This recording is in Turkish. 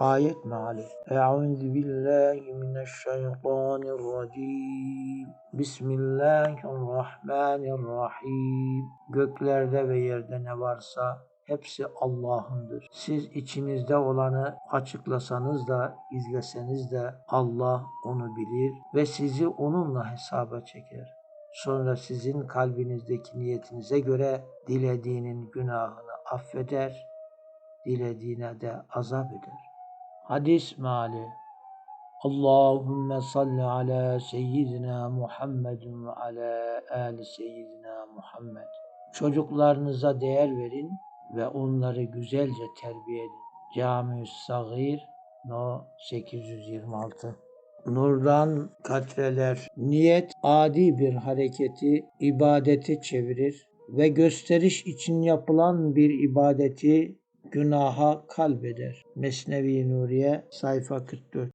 Ayet meali. Euzu billahi mineşşeytanirracim. Bismillahirrahmanirrahim. Göklerde ve yerde ne varsa hepsi Allah'ındır. Siz içinizde olanı açıklasanız da, izleseniz de Allah onu bilir ve sizi onunla hesaba çeker. Sonra sizin kalbinizdeki niyetinize göre dilediğinin günahını affeder, dilediğine de azap eder. Hadis meali Allahümme salli ala seyyidina Muhammedin ve ala ali seyyidina Muhammed. Çocuklarınıza değer verin ve onları güzelce terbiye edin. Cami-i Sagir No 826 Nurdan katreler. Niyet adi bir hareketi ibadete çevirir ve gösteriş için yapılan bir ibadeti günaha kalbeder. Mesnevi Nuriye sayfa 44